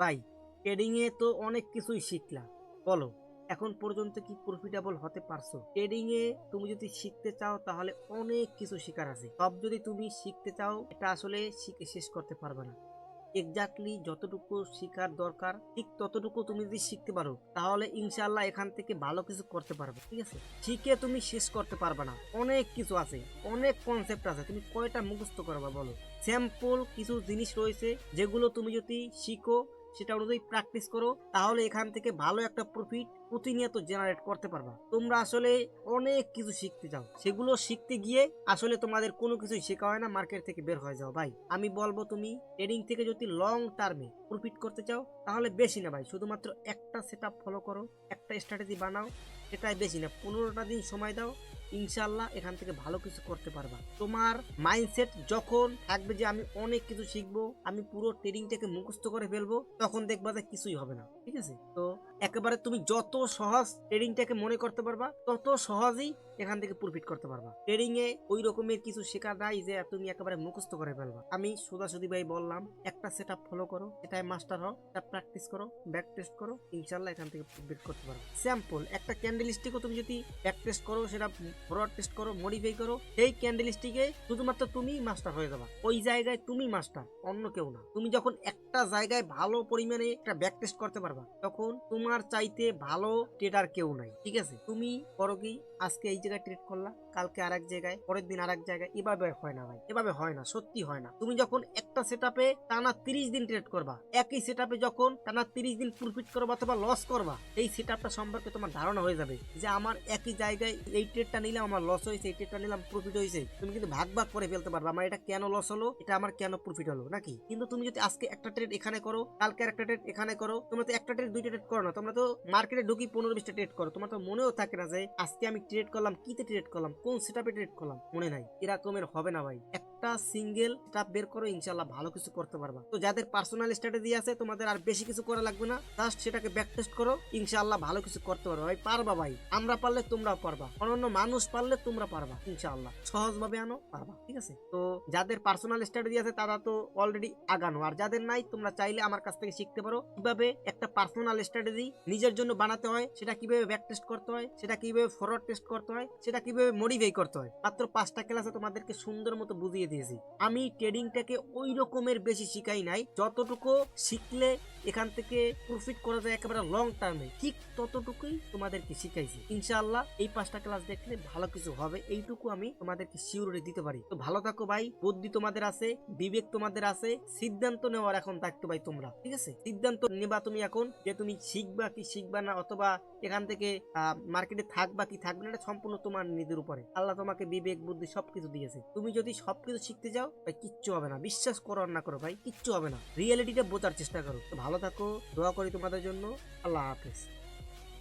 ভাই ট্রেডিং এ তো অনেক কিছুই শিখলা বলো, এখন পর্যন্ত কি প্রফিটেবল হতে পারছ? ট্রেডিং এ তুমি যদি শিখতে চাও, তাহলে অনেক কিছু শেখার আছে। সব যদি তুমি শিখতে চাও, এটা আসলে শিখে শেষ করতে পারবে না। এক্স্যাক্টলি যতটুকু শেখার দরকার, ঠিক ততটুকু তুমি যদি শিখতে পারো, তাহলে ইনশাল্লাহ এখান থেকে ভালো কিছু করতে পারবে, ঠিক আছে? শিখে তুমি শেষ করতে পারবে না। অনেক কিছু আছে, অনেক কনসেপ্ট আছে, তুমি কয়টা মুখস্থ করবা বলো? স্যাম্পল কিছু জিনিস রয়েছে, যেগুলো তুমি যদি শিখো সেটা অনুযায়ী প্র্যাকটিস করো, তাহলে এখান থেকে ভালো একটা প্রফিট প্রতিনিয়ত জেনারেট করতে পারবা। তোমরা আসলে অনেক কিছু শিখতে যাও সেগুলো শিখতে গিয়ে আসলে তোমাদের কোনো কিছুই শেখা হয় না মার্কেট থেকে বের হয়ে যাও। ভাই, আমি বলব তুমি ট্রেডিং থেকে যদি লং টার্মে প্রফিট করতে চাও, তাহলে বেশি না ভাই। শুধুমাত্র একটা সেট ফলো করো, একটা স্ট্র্যাটেজি বানাও এটাই বেশি না। পনেরোটা দিন সময় দাও ইনশাল্লাহ এখান থেকে ভালো কিছু করতে পারবা। তোমার মাইন্ডসেট যখন থাকবে যে আমি অনেক কিছু শিখব, আমি পুরো ট্রেডিংটাকে মুখস্থ করে ফেলব, তখন দেখবা যে কিছুই হবে না। ঠিক আছে? তো একেবারে তুমি যত সহজ ট্রেডিংটাকে মনে করতে পারবা, তত সহজেই এখান থেকে প্রফিট করতে পারবা। ট্রেডিং এ ওই রকমের কিছু শেখা নাই যে তুমি একেবারে মুখস্থ করে ফেলবা। আমি সোজাসুদি ভাই বললাম, একটা সেট ফলো করো, এটাই মাস্টার হও, এটা প্র্যাকটিস করো ব্যাক টেস্ট করো, ইনশাল্লাহ এখান থেকে প্রফিট করতে পারো স্যাম্পল একটা ক্যান্ডেল স্টিকও তুমি যদি ব্যাক টেস্ট করো, সেটা ফরওয়ার্ড টেস্ট করো মডিফাই করো, সেই ক্যান্ডেল স্টিকে শুধুমাত্র তুমি মাস্টার হয়ে যাবা। ওই জায়গায় তুমি মাস্টার অন্য কেউ না। তুমি যখন একটা জায়গায় ভালো পরিমাণে একটা ব্যাক টেস্ট করতে পারবা, তখন তোমার চাইতে ভালো ট্রেডার কেউ নাই, ঠিক আছে? তুমি করো কি, আজকে এই জায়গায় ট্রেড করলা, কালকে আর এক জায়গায়, পরের দিন আর এক জায়গায়, এভাবে হয় না ভাই, এভাবে হয় না, সত্যি হয় না। তুমি যখন একটা সেট টানা তিরিশ দিন ট্রেড করবা, একই সেট যখন টানা তিরিশ দিন প্রফিট করবা অথবা লস করবা, এই সেট সম্পর্কে তোমার ধারণা হয়ে যাবে যে আমার একই জায়গায় এই ট্রেডটা নিলাম, আমার লস হয়েছে, এই ট্রেডটা নিলাম প্রফিট হয়েছে। তুমি কিন্তু ভাগ ভাগ করে ফেলতে পারবা, আমার এটা কেন লস হলো, এটা আমার কেন প্রফিট হলো, নাকি? কিন্তু তুমি যদি আজকে একটা ট্রেড এখানে করো, কালকে একটা ট্রেড এখানে করো, তোমরা তো একটা ট্রেড দুইটা ট্রেড করো না তোমরা তো মার্কেটে ঢুকি পনেরো বিশটা ট্রেড করো। তোমার তো মনেও থাকে না যে আজকে আমি ট্রেড করলাম, কিতে ট্রেড করলাম, কোন সেটাপে ট্রেড করলাম? মনে নাই। এরকমের হবে না ভাই। একটা সিঙ্গেল সেটআপ বের করো ইনশাল্লাহ ভালো কিছু করতে পারবা। তো যাদের পার্সোনাল স্ট্র্যাটেজি আছে, তোমাদের আর বেশি কিছু করা লাগবে না। জাস্ট সেটাকে ব্যাক টেস্ট করো ইনশাল্লাহ ভালো কিছু করতে পারবা। ভাই পারবা ভাই। আমরা পারলে তোমরাও পারবা। অন্যান্য মানুষ পারলে তোমরা পারবা, ইনশাআল্লাহ। সহজভাবে আনো, পারবা, ঠিক আছে? তো যাদের পার্সোনাল স্ট্র্যাটেজি আছে, তারা তো অলরেডি আগানো। আর যাদের নাই, তোমরা চাইলে আমার কাছ থেকে শিখতে পারো কীভাবে একটা পার্সোনাল স্ট্র্যাটেজি নিজের জন্য বানাতে হয়, সেটা কীভাবে ব্যাক টেস্ট করতে হয়, সেটা কীভাবে ফরওয়ার্ড টেস্ট করতে হয়, সেটা কীভাবে মডিফাই করতে হয়। মাত্র পাঁচটা ক্লাসে তোমাদেরকে সুন্দর মতো বুঝিয়ে দিয়েছি। আমি ট্রেডিংটাকে ওই রকমের বেশি শিখাই নাই। যতটুকু শিখলে এখান থেকে প্রফিট করা যায় একেবারে লং টার্মে ঠিক ততটুকুই তোমাদেরকে শিখাইছি। ইনশাআল্লাহ এই পাঁচটা ক্লাস দেখলে ভালো কিছু হবে। এইটুকু আমি তোমাদেরকে সিউরিটি দিতে পারি। তো ভালো থাকো ভাই। বুদ্ধি তোমাদের আছে, বিবেক তোমাদের আছে, সিদ্ধান্ত নেওয়ার এখন থাকতো ভাই তোমরা। ঠিক আছে? সিদ্ধান্ত নেবা তুমি এখন যে তুমি শিখবা কি শিখবা না, অথবা এখান থেকে মার্কেটে থাকবা কি থাকবে না, এটা সম্পূর্ণ তোমার নিজের উপরে। আল্লাহ তোমাকে বিবেক, বুদ্ধি সবকিছু দিয়েছে। তুমি যদি সবকিছু শিখতে যাও, ভাই কিচ্ছু হবে না। বিশ্বাস করো না করো ভাই, কিচ্ছু হবে না। রিয়েলিটিটা বোঝার চেষ্টা করো। তো ভালো থাকো দোয়া করি তোমাদের জন্য। আল্লাহ হাফেজ।